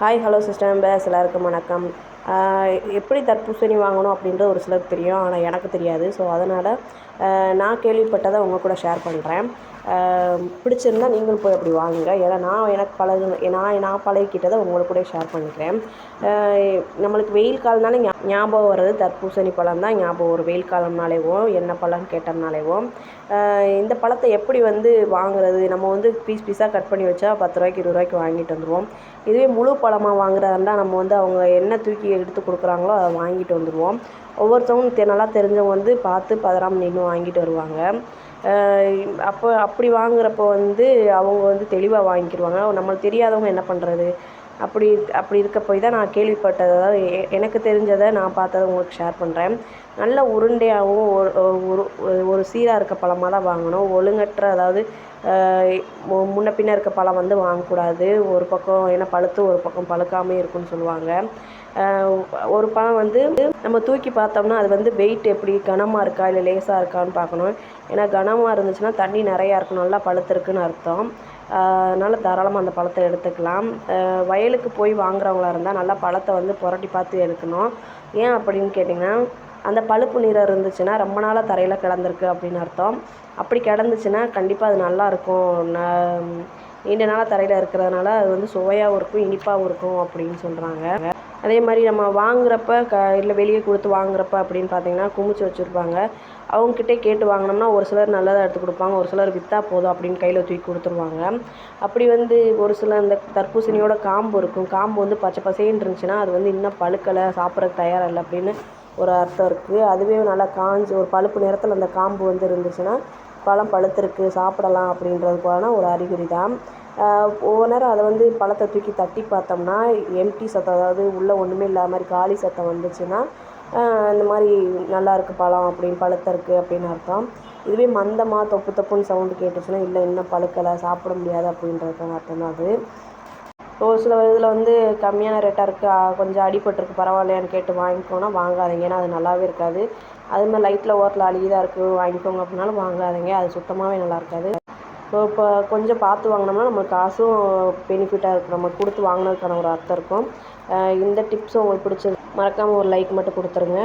Hi hello sister numbers எல்லாருக்கும் வணக்கம். எப்படி தர்பூசணி வாங்கணும் அப்படின்றது ஒரு சிலருக்கு தெரியும் ஆனால் எனக்கு தெரியாது. ஸோ அதனால் நான் கேள்விப்பட்டதை உங்கள் கூட ஷேர் பண்ணுறேன் பிடிச்சிருந்தா நீங்களும் போய் அப்படி வாங்குங்க. ஏன்னா நான் எனக்கு பழகு நான் நான் பழகிக்கிட்டதை உங்களுக்கு கூட ஷேர் பண்ணிக்கிறேன். நம்மளுக்கு வெயில் காலம்னாலே ஞா- ஞாபகம் வர்றது தர்பூசணி பழம் தான். ஞாபகம் வரும் வெயில் காலம்னாலேவும் என்ன பழம்னு கேட்டோம்னாலேவும். இந்த பழத்தை எப்படி வந்து வாங்குறது? நம்ம வந்து பீஸ் பீஸாக கட் பண்ணி வச்சா பத்து ரூபாய்க்கு இருபது ரூபாய்க்கு வாங்கிட்டு வந்துடுவோம் இதுவே முழு பழமாக வாங்குறதா இருந்தால் நம்ம வந்து அவங்க என்ன தூக்கி எடுத்து கொடுக்குறாங்களோ அதை வாங்கிட்டு வந்துடுவோம் ஒவ்வொருத்தவங்க தெ- நல்லா தெரிஞ்சவங்க வந்து பார்த்து பதறாமல் நின்று வாங்கிட்டு வருவாங்க. அப்போ அப்படி வாங்குறப்போ வந்து அவங்க வந்து தெளிவாக வாங்கிக்கிடுவாங்க நம்மளுக்கு தெரியாதவங்க என்ன பண்ணுறது அப்படி அப்படி இருக்க போய் தான் நான் கேள்விப்பட்டதை அதாவது எனக்கு தெரிஞ்சதை நான் பார்த்ததை உங்களுக்கு ஷேர் பண்ணுறேன் நல்ல உருண்டையாகவும் ஒரு ஒரு ஒரு- சீராக இருக்க பழமாக தான் வாங்கணும். ஒழுங்கற்ற அதாவது மு- முன்ன பின்ன இருக்க பழம் வந்து வாங்கக்கூடாது. ஒரு பக்கம் ஏன்னா பழுத்து ஒரு பக்கம் பழுக்காமே இருக்குன்னு சொல்லுவாங்க. ஒரு பழம் வந்து நம்ம தூக்கி பார்த்தோம்னா அது வந்து வெயிட் எப்படி கனமாக இருக்கா இல்லை லேசாக இருக்கான்னு பார்க்கணும். ஏன்னா கனமாக இருந்துச்சுன்னா தண்ணி நிறையா இருக்கும் நல்லா பழுத்திருக்குன்னு அர்த்தம். அதனால் தாராளமாக அந்த பழத்தை எடுத்துக்கலாம். வயலுக்கு போய் வாங்குறவங்களா இருந்தால் நல்லா பழத்தை வந்து புரட்டி பார்த்து எடுக்கணும். ஏன் அப்படின்னு கேட்டிங்கன்னா அந்த பழுப்பு நிறம் இருந்துச்சுன்னா ரொம்ப நாளாக தரையில் கிடந்திருக்கு அப்படின்னு அர்த்தம். அப்படி கிடந்துச்சுன்னா கண்டிப்பாக அது நல்லா இருக்கும். ந- நீண்ட நாளாக தரையில் இருக்கிறதுனால அது வந்து சுவையாகவும் இருக்கும் இனிப்பாகவும் இருக்கும் அப்படின்னு சொல்கிறாங்க அதே மாதிரி நம்ம வாங்குறப்ப க இல்லை வெளியே கொடுத்து வாங்குறப்ப அப்படின்னு பார்த்தீங்கன்னா குமிச்சு வச்சுருப்பாங்க. அவங்கக்கிட்டே கேட்டு வாங்கினோம்னா ஒரு சிலர் நல்லதாக எடுத்து கொடுப்பாங்க ஒரு சிலர் விற்றா போதும் அப்படின்னு கையில் தூக்கி கொடுத்துருவாங்க. அப்படி வந்து ஒரு சில இந்த தர்பூசணியோட காம்பு இருக்கும். காம்பு வந்து பச்சை பசேன்னு இருந்துச்சுன்னா அது வந்து இன்னும் பழுக்கலை சாப்பிட்றதுக்கு தயாராக இல்லை அப்படின்னு ஒரு அர்த்தம் இருக்குது அதுவே நல்லா காஞ்சு ஒரு பழுப்பு நிறத்தில் அந்த காம்பு வந்து இருந்துச்சுன்னா பழம் பழுத்திருக்கு சாப்பிடலாம் அப்படின்றதுக்கான ஒரு அறிகுறி தான் ஒவ்வொரு நேரம் அதை வந்து பழத்தை தூக்கி தட்டி பார்த்தோம்னா எம்டி சத்தம் அதாவது உள்ளே ஒன்றுமே இல்லாத மாதிரி காலி சத்தம் வந்துச்சுன்னா இந்த மாதிரி நல்லா இருக்குது பழம் அப்படின்னு பழுத்திருக்கு அப்படின்னு அர்த்தம். இதுவே மந்தமாக தொப்பு தொப்புன்னு சவுண்டு கேட்டுச்சுன்னா இல்லை இன்னும் பழுக்கலை சாப்பிட முடியாது அப்படின்றது அர்த்தம் தான் அது. ஒரு சில இதில் வந்து கம்மியான ரேட்டாக இருக்குது கொஞ்சம் அடிபட்டிருக்கு பரவாயில்லையான்னு கேட்டு வாங்கிக்கோனா வாங்காதீங்க. ஏன்னா அது நல்லாவே இருக்காது. அது மாதிரி லைட்டில் ஓரத்தில் அழுகிதான் இருக்குது வாங்கிக்கோங்க அப்படின்னாலும் வாங்காதீங்க அது சுத்தமாகவே நல்லா இருக்காது. இப்போ கொஞ்சம் பார்த்து வாங்கினோம்னா நம்மளுக்கு காசும் பெனிஃபிட்டாக இருக்கும். நம்ம கொடுத்து வாங்கினதுக்கான ஒரு அர்த்தம் இருக்கும். இந்த டிப்ஸும் உங்களுக்கு பிடிச்சது மறக்காமல் ஒரு லைக் மட்டும் கொடுத்துருங்க.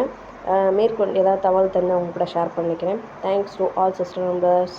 மேற்கொண்டு ஏதாவது தகவல் தெரிஞ்சால் உங்கள் கூட ஷேர் பண்ணிக்கிறேன். Thanks to all sister members